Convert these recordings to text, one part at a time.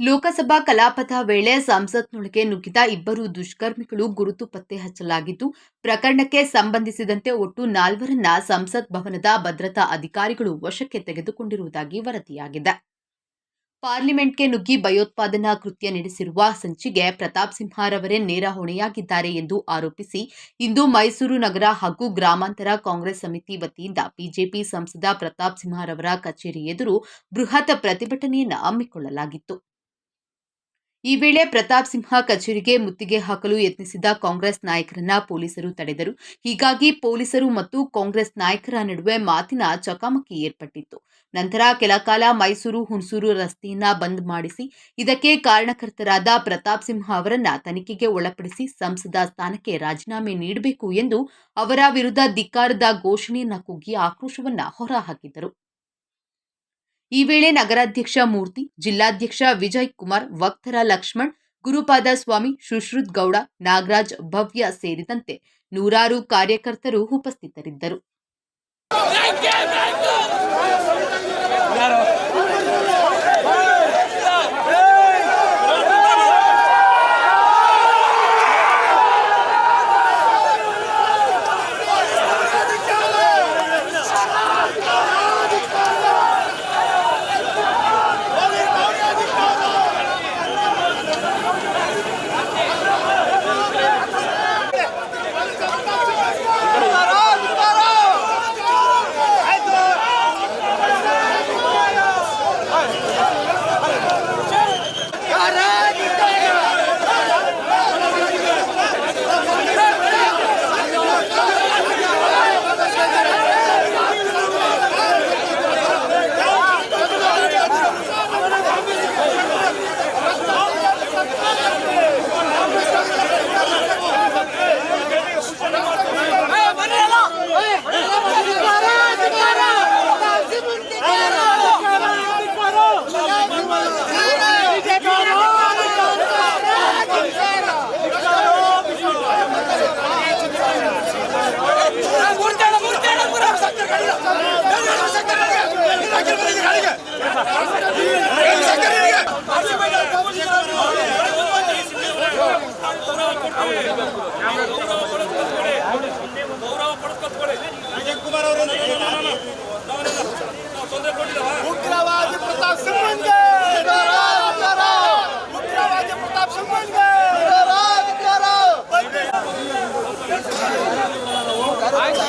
ಲೋಕಸಭಾ ಕಲಾಪದ ವೇಳೆ ಸಂಸತ್ನೊಳಗೆ ನುಗ್ಗಿದ ಇಬ್ಬರು ದುಷ್ಕರ್ಮಿಗಳು ಗುರುತು ಪತ್ತೆ ಹಚ್ಚಲಾಗಿದ್ದು, ಪ್ರಕರಣಕ್ಕೆ ಸಂಬಂಧಿಸಿದಂತೆ ಒಟ್ಟು ನಾಲ್ವರನ್ನ ಸಂಸತ್ ಭವನದ ಭದ್ರತಾ ಅಧಿಕಾರಿಗಳು ವಶಕ್ಕೆ ತೆಗೆದುಕೊಂಡಿರುವುದಾಗಿ ವರದಿಯಾಗಿದೆ. ಪಾರ್ಲಿಮೆಂಟ್ಗೆ ನುಗ್ಗಿ ಭಯೋತ್ಪಾದನಾ ಕೃತ್ಯ ನಡೆಸಿರುವ ಸಂಚಿಗೆ ಪ್ರತಾಪ್ ಸಿಂಹರವರೇ ನೇರ ಹೊಣೆಯಾಗಿದ್ದಾರೆ ಎಂದು ಆರೋಪಿಸಿ, ಇಂದು ಮೈಸೂರು ನಗರ ಹಾಗೂ ಗ್ರಾಮಾಂತರ ಕಾಂಗ್ರೆಸ್ ಸಮಿತಿ ವತಿಯಿಂದ ಬಿಜೆಪಿ ಸಂಸದ ಪ್ರತಾಪ್ ಸಿಂಹರವರ ಕಚೇರಿ ಎದುರು ಬೃಹತ್ ಪ್ರತಿಭಟನೆಯನ್ನು ಹಮ್ಮಿಕೊಳ್ಳಲಾಗಿತ್ತು. ಈ ವೇಳೆ ಪ್ರತಾಪ್ ಸಿಂಹ ಕಚೇರಿಗೆ ಮುತ್ತಿಗೆ ಹಾಕಲು ಯತ್ನಿಸಿದ ಕಾಂಗ್ರೆಸ್ ನಾಯಕರನ್ನ ಪೊಲೀಸರು ತಡೆದರು. ಹೀಗಾಗಿ ಪೊಲೀಸರು ಮತ್ತು ಕಾಂಗ್ರೆಸ್ ನಾಯಕರ ನಡುವೆ ಮಾತಿನ ಚಕಮಕಿ ಏರ್ಪಟ್ಟಿತ್ತು. ನಂತರ ಕೆಲಕಾಲ ಮೈಸೂರು, ಹುಣಸೂರು ರಸ್ತೆಯನ್ನ ಬಂದ್ ಮಾಡಿಸಿ, ಇದಕ್ಕೆ ಕಾರಣಕರ್ತರಾದ ಪ್ರತಾಪ್ ಸಿಂಹ ಅವರನ್ನ ತನಿಖೆಗೆ ಒಳಪಡಿಸಿ ಸಂಸದ ಸ್ಥಾನಕ್ಕೆ ರಾಜೀನಾಮೆ ನೀಡಬೇಕು ಎಂದು ಅವರ ವಿರುದ್ಧ ಧಿಕ್ಕಾರದ ಘೋಷಣೆಯನ್ನ ಕೂಗಿ ಆಕ್ರೋಶವನ್ನ ಹೊರಹಾಕಿದರು. ಈ ವೇಳೆ ನಗರಾಧ್ಯಕ್ಷ ಮೂರ್ತಿ, ಜಿಲ್ಲಾಧ್ಯಕ್ಷ ವಿಜಯ್ ಕುಮಾರ್, ವಕ್ತರ ಲಕ್ಷ್ಮಣ್, ಗುರುಪಾದ ಸ್ವಾಮಿ ಸುಶ್ರುತ್ ಗೌಡ, ನಾಗರಾಜ್ ಭವ್ಯ ಸೇರಿದಂತೆ ನೂರಾರು ಕಾರ್ಯಕರ್ತರು ಉಪಸ್ಥಿತರಿದ್ದರು.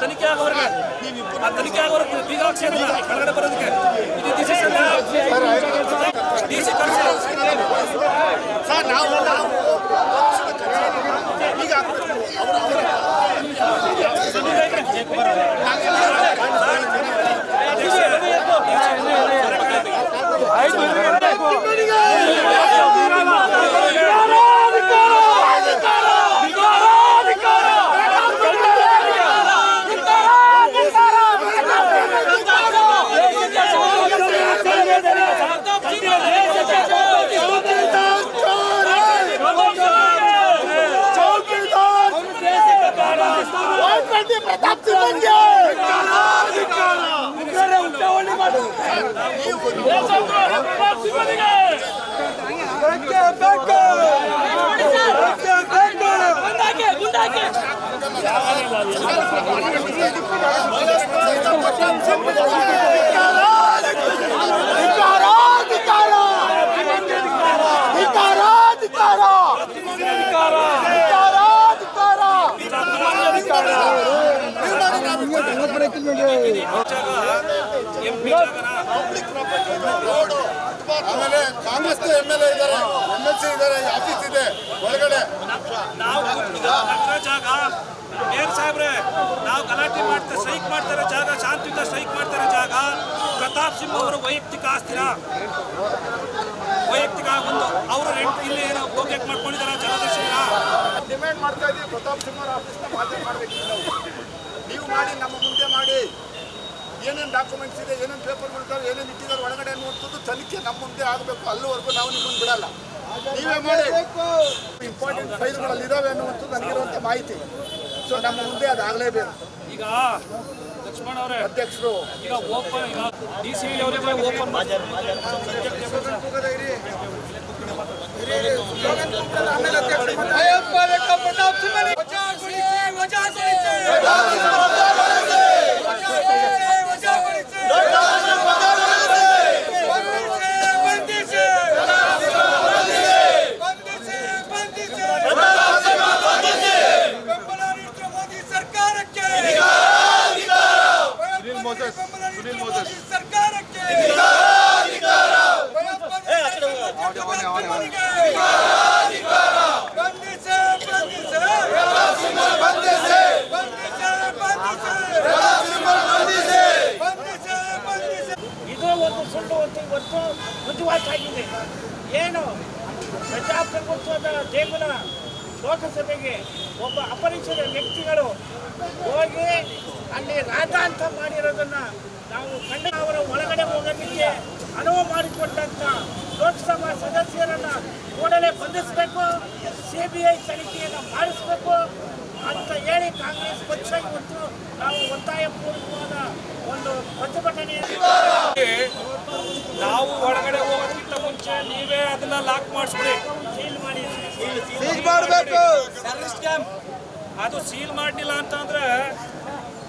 ತನಿಖೆ ಆಗೋರ್ಗೆ ಆ ತನಿಖೆ ಆಗೋರ್ಗೆ ಬೀಗ ಹಾಕ್ಸಿರಲ್ಲ ಕೆಳಗಡೆ ಬರೋದಕ್ಕೆ ಇದು D C D C sir ನಾವು ನಾವು ಈಗ ಪ್ರತಾಪ್ ಸಿಂಹನ್ಗೆ ಧಿಕ್ಕಾರ ರೋಡು ಆಮೇಲೆ ಕಾಂಗ್ರೆಸ್ ಎಂ ಎಲ್ ಎ ಇದ್ದಾರೆ ಎಂ ಎಲ್ ಸಿ ಇದ್ದಾರೆ ಆಫೀಸ್ ಇದೆ ಒಳಗಡೆ. ನಾವು ಜಾಗ. ಏನ್ ಸಾಹೇಬ್ರೆ ನಾವು ಗಲಾಟೆ ಮಾಡ್ತಾ ಸ್ಟ್ರೈಕ್ ಮಾಡ್ತಾರೆ ಜಾಗ ಶಾಂತಿಯುತ ಸ್ಟ್ರೈಕ್ ಮಾಡ್ತಾರೆ ಜಾಗ. ಪ್ರತಾಪ್ ಸಿಂಹ ಅವರು ವೈಯಕ್ತಿಕ ಆಸ್ತಿನ. ವೈಯಕ್ತಿಕ ಒಂದು ಅವರು ರೆಂಟ್ ಇಲ್ಲಿ ಏನೋ ಗೋಗ್ಯಾಕ್ ಮಾಡ್ಕೊಂಡಿದ್ದಾರೆ ಜಲದರ್ಶನ ಡಿಮ್ಯಾಂಡ್ ಮಾಡ್ತಾ ಇದ್ದೀವಿ ಪ್ರತಾಪ್ ಸಿಂಹ ಆಫೀಸ್ನ ಮಾತೇ ಮಾಡಬೇಕು ನೀವು ಮಾಡಿ ನಮ್ಮ ಮುಂದೆ ಮಾಡಿ. ಏನೇನು ಡಾಕ್ಯುಮೆಂಟ್ಸ್ ಇದೆ ಏನೇನು ಪೇಪರ್ಗಳು ಕೊಡ್ತಾರೆ ಏನೇನು ಒಳಗಡೆ ಅನ್ನುವಂಥದ್ದು ತನಿಖೆ ನಮ್ಮ ಮುಂದೆ ಆಗಬೇಕು ಅಲ್ಲಿವರೆಗೂ ನಾವು ನಿಮ್ಮನ್ನು ಬಿಡಲ್ಲ. ನೀವೇ ಮಾಡಿ. ಇಂಪಾರ್ಟೆಂಟ್ ಫೈಲ್ಗಳಲ್ಲಿ ಇದಾವೆ ಅನ್ನುವಂಥದ್ದು ನನಗಿರುವಂಥ ಮಾಹಿತಿ. ಸೊ ನಮ್ಮ ಮುಂದೆ ಅದಾಗಲೇಬೇಕು ಈಗ ಲಕ್ಷ್ಮಣ್ ಅವರೇ ಅಧ್ಯಕ್ಷರು. ಈಗ ಓಪನ್ ಈಗ ಡಿ ಸಿ ಅವರಿಗೆ ಓಪನ್ ಸಿಂಹನಿಗೆ ಬಂಧಿಸಿ ಬಂಧಿಸಿ ಇದು ಒಂದು ಸುಳ್ಳು ಒಂದು ಇವತ್ತು ಏನು? ಪ್ರಜಾಪ್ರಭುತ್ವದ ದೇಗುಲ ಲೋಕಸಭೆಗೆ ಒಬ್ಬ ಅಪರಿಚಿತ ವ್ಯಕ್ತಿಗಳು ಹೋಗಿ ಅಲ್ಲಿ ರಾಜ ಅಂತ ಮಾಡಿರೋದನ್ನ ನಾವು ಕಂಡ ಅವರ ಒಳಗಡೆ ಹೋಗೋದಕ್ಕೆ ಅನುವು ಮಾಡಿಕೊಟ್ಟಂತ ಲೋಕಸಭಾ ಸದಸ್ಯರನ್ನ ಕೂಡಲೇ ಬಂಧಿಸಬೇಕು ಸಿ ಬಿ ಐ ತನಿಖೆಯನ್ನು ಮಾಡಿಸಬೇಕು ಅಂತ ಹೇಳಿ ಕಾಂಗ್ರೆಸ್ ಪಕ್ಷ ಇವತ್ತು ನಾವು ಒತ್ತಾಯ ಪೂರ್ವಕವಾದ ಒಂದು ಪ್ರತಿಭಟನೆ ನಾವು ಒಳಗಡೆ ಹೋಗೋದಕ್ಕಿಂತ ಮುಂಚೆ ನೀವೇ ಅದನ್ನ ಲಾಕ್ ಮಾಡಿಸ್ಬಿಡಿ. ಸೀಲ್ ಮಾಡಿ. ಮಾಡಬೇಕು. ಅದು ಸೀಲ್ ಮಾಡಲಿಲ್ಲ ಅಂತಂದ್ರೆ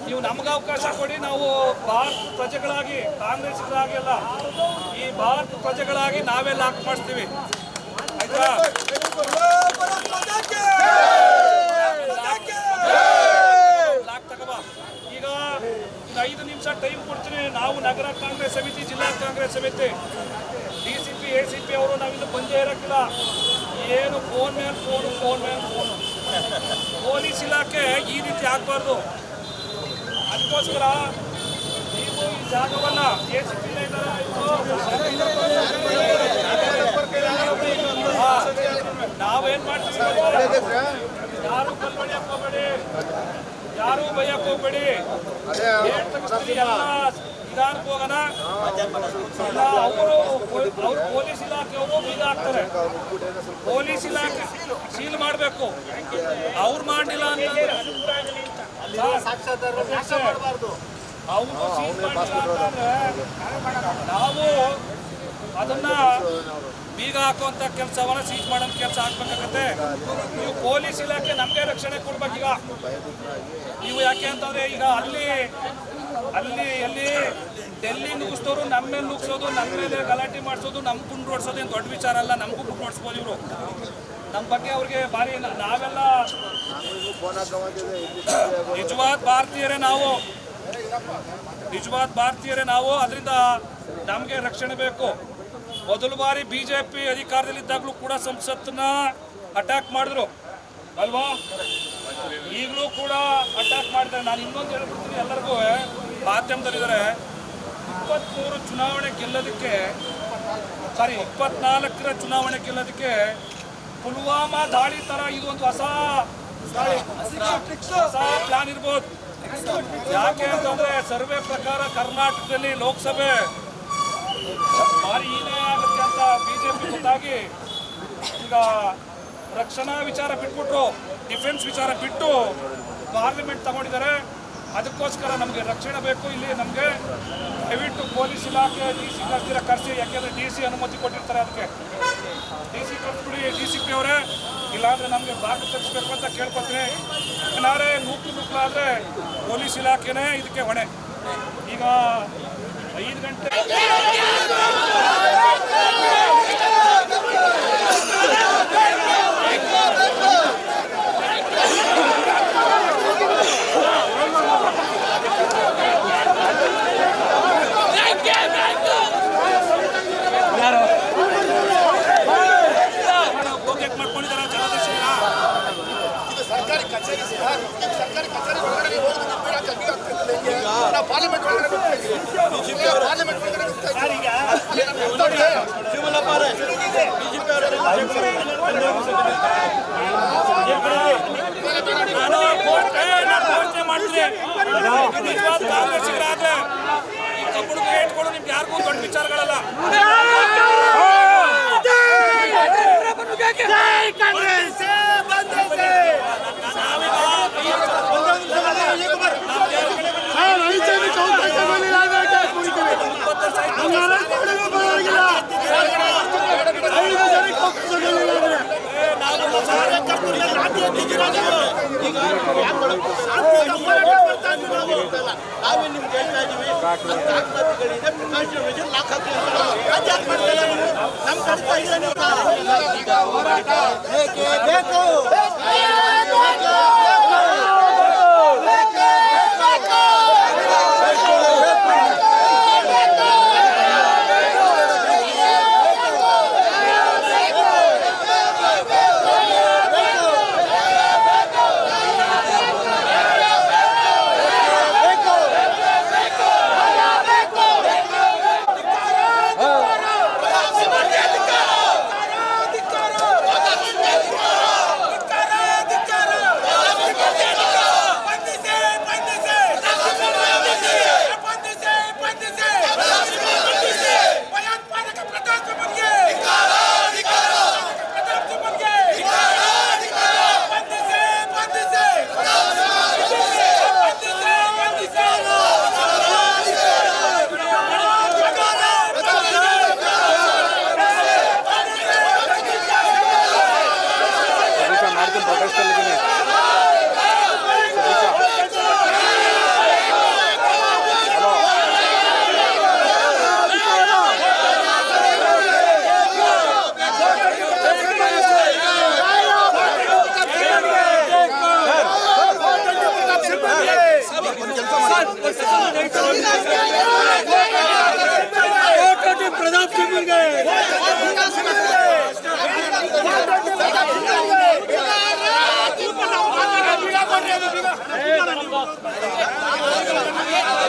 ನೀವು ನಮ್ಗೆ ಅವಕಾಶ ಕೊಡಿ, ನಾವು ಭಾರತ ಪ್ರಜೆಗಳಾಗಿ, ಕಾಂಗ್ರೆಸ್ಗಳಾಗಿ ಅಲ್ಲ, ಈ ಭಾರತ ಪ್ರಜೆಗಳಾಗಿ ನಾವೇ ಲಾಕ್ ಮಾಡಿಸ್ತೀವಿ. ಆಯ್ತಾ? ಈಗ ಐದು ನಿಮಿಷ ಟೈಮ್ ಕೊಡ್ತೀನಿ. ನಾವು ನಗರ ಕಾಂಗ್ರೆಸ್ ಸಮಿತಿ, ಜಿಲ್ಲಾ ಕಾಂಗ್ರೆಸ್ ಸಮಿತಿ, D C P, A C P ಅವರು ನಾವಿಂದು ಬಂದೇ ಇರೋಕ್ಕಿಲ್ಲ. ಏನು ಫೋನ್ ಮೇಲೆ ಫೋನು ಫೋನ್ ಮೇಲೆ ಫೋನು ಪೊಲೀಸ್ ಇಲಾಖೆ ಈ ರೀತಿ ಆಗಬಾರ್ದು. ಅದಕ್ಕೋಸ್ಕರ ನೀವು ಈ ಜಾಗವನ್ನ ಎ ಸಿ ಪಿ ನಾವೇನ್ ಮಾಡ್ತೀವಿ ಗೊತ್ತಾ? ಯಾರು ಕಲ್ಬಡಿಯಕ್ಕೆ ಹೋಗ್ಬೇಡಿ ಯಾರು ಬೈಯಕ್ಕೆ ಹೋಗ್ಬೇಡಿ ಏನ್ ತಗೋತೀರಿ ಎಲ್ಲ ನಿಧಾನಕ್ಕೆ ಹೋಗೋಣ ಇಲ್ಲ ಅವರು ಅವರು ಪೊಲೀಸ್ ಇಲಾಖೆಯವರು ಬೀಗ ಹಾಕ್ತಾರೆ ಪೊಲೀಸ್ ಇಲಾಖೆ ಸೀಲ್ ಮಾಡಬೇಕು ಅವ್ರು ಮಾಡಲಿಲ್ಲ ಅಂತಂದ್ರೆ ನಾವು ಅದನ್ನ ಬೀಗ ಹಾಕುವಂತ ಕೆಲಸವನ್ನ ಸೀಜ್ ಮಾಡೋಂಥ ಕೆಲಸ ಆಗ್ಬೇಕಾಗತ್ತೆ. ನೀವು ಪೊಲೀಸ್ ಇಲಾಖೆ ನಮಗೆ ರಕ್ಷಣೆ ಕೊಡ್ಬೇಕೀಗ ನೀವು ಯಾಕೆ ಅಂತಂದ್ರೆ ಈಗ ಅಲ್ಲಿ ಅಲ್ಲಿ ಎಲ್ಲಿ ಡೆಲ್ಲಿ ನುಗ್ಸೋರು ನಮ್ಮ ಮೇಲೆ ನುಗ್ಸೋದು ನಮ್ಮ ಮೇಲೆ ಗಲಾಟೆ ಮಾಡಿಸೋದು ನಮ್ಮ ಗುಂಡು ಓಡಿಸೋದು ಏನು ದೊಡ್ಡ ವಿಚಾರ ಅಲ್ಲ ನಮಗೂ ಗುಂಡು ಓಡಿಸ್ಬೋದು ಇವರು. ನಮ್ಮ ಬಗ್ಗೆ ಅವ್ರಿಗೆ ಭಾರಿ ನಾವೆಲ್ಲ ನಿಜವಾದ ಭಾರತೀಯರೇ ನಾವು. ನಿಜವಾದ ಭಾರತೀಯರೇ ನಾವು. ಅದರಿಂದ ನಮಗೆ ರಕ್ಷಣೆ ಬೇಕು. ಮೊದಲು ಬಾರಿ ಬಿ ಜೆ ಪಿ ಅಧಿಕಾರದಲ್ಲಿದ್ದಾಗಲೂ ಕೂಡ ಸಂಸತ್ತನ್ನ ಅಟ್ಯಾಕ್ ಮಾಡಿದ್ರು. ಅಲ್ವಾ? ಈಗಲೂ ಕೂಡ ಅಟ್ಯಾಕ್ ಮಾಡಿದ್ದಾರೆ. ನಾನು ಇನ್ನೊಂದು ಹೇಳ್ಬಿಡ್ತೀನಿ ಎಲ್ಲರಿಗೂ. ಮಾಧ್ಯಮದಲ್ಲಿದ್ದಾರೆ. ಇಪ್ಪತ್ತ್ಮೂರು ಚುನಾವಣೆ ಗೆಲ್ಲೋದಕ್ಕೆ ಸಾರಿ ಇಪ್ಪತ್ನಾಲ್ಕರ ಚುನಾವಣೆ ಗೆಲ್ಲೋದಕ್ಕೆ ಪುಲ್ವಾಮಾ ದಾಳಿ ತರ ಇದು ಒಂದು ಹೊಸ ಹೊಸ ಪ್ಲಾನ್ ಇರ್ಬೋದು. ಯಾಕೆ ಅಂತಂದ್ರೆ ಸರ್ವೆ ಪ್ರಕಾರ ಕರ್ನಾಟಕದಲ್ಲಿ ಲೋಕಸಭೆ ಭಾರಿ ಹೀನಾಯ ಆಗುತ್ತೆ ಅಂತ ಬಿಜೆಪಿ ಗೊತ್ತಾಗಿ ಈಗ ರಕ್ಷಣಾ ವಿಚಾರ ಬಿಟ್ಬಿಟ್ರು ಡಿಫೆನ್ಸ್ ವಿಚಾರ ಬಿಟ್ಟು ಪಾರ್ಲಿಮೆಂಟ್ ತಗೊಂಡಿದ್ದಾರೆ. ಅದಕ್ಕೋಸ್ಕರ ನಮಗೆ ರಕ್ಷಣೆ ಬೇಕು. ಇಲ್ಲಿ ನಮಗೆ ದಯವಿಟ್ಟು ಪೊಲೀಸ್ ಇಲಾಖೆ, ಡಿ ಸಿ ಕರ್ಸಿರ ಖರ್ಚು ಯಾಕೆಂದರೆ ಡಿ ಸಿ ಅನುಮತಿ ಕೊಟ್ಟಿರ್ತಾರೆ ಅದಕ್ಕೆ. ಡಿ ಸಿ ಕರ್ಸ್ಬಿಡಿ ಡಿ ಸಿ ಪಿ ಅವರೇ. ಇಲ್ಲಾಂದರೆ ನಮಗೆ ಬಾಗಿಲು ತರಿಸ್ಬೇಕು ಅಂತ ಕೇಳ್ಕೊತೀನಿ. ಏನಾದ್ರೆ ನೂಕು ನುಗ್ಲಾದ್ರೆ ಪೊಲೀಸ್ ಇಲಾಖೆನೇ ಇದಕ್ಕೆ ಹೊಣೆ. ಈಗ ಐದು ಗಂಟೆ ಈಗ ಸರ್ಕಾರಿ ಕಚೇರಿ ಒಳಗಡೆ ಹೋಗಿ ನೀವು ಬೇಡ ಕಮ್ಮಿ ಆಗ್ತಿರ್ತದೆ ಹೆಂಗೆ? ನಾವು ಪಾರ್ಲಿಮೆಂಟ್ ಒಳಗಡೆ ಹೋಗ್ತಾ ಇದ್ದೀವಿ ಪಾರ್ಲಿಮೆಂಟ್ ಒಳಗಡೆ ಹೋಗ್ತಾ ಇದ್ದೀವಿ ಅಲ್ಲಿ ನಮ್ಮ ಹೆತ್ತವ್ರಿಗೆ ನಾನು ಘೋಷಣೆ ನಾನು ನಿಜವಾದ ಕಾಂಗ್ರೆಸ್ಸಿಗರಾದ್ರೆ ಈ ಕಬ್ಬುಣದ ಇಟ್ಕೊಂಡು ನಿಮ್ಗೆ ಯಾರಿಗೂ ದೊಡ್ಡ ವಿಚಾರಗಳಲ್ಲ. ಇಪ್ಪತ್ತು ನಾವೇ ನಿಮ್ಗೆ ಹೇಳ್ತಾ ಇದೀವಿ ದಾಖಲಾತಿಗಳಿದೆ ಪ್ರಿಕಾಷನ್ ಮೆಜರ್ ಲಾಕ್ ಹಾಕಿ ಅಂತ ಮಾಡ್ತಾರೆ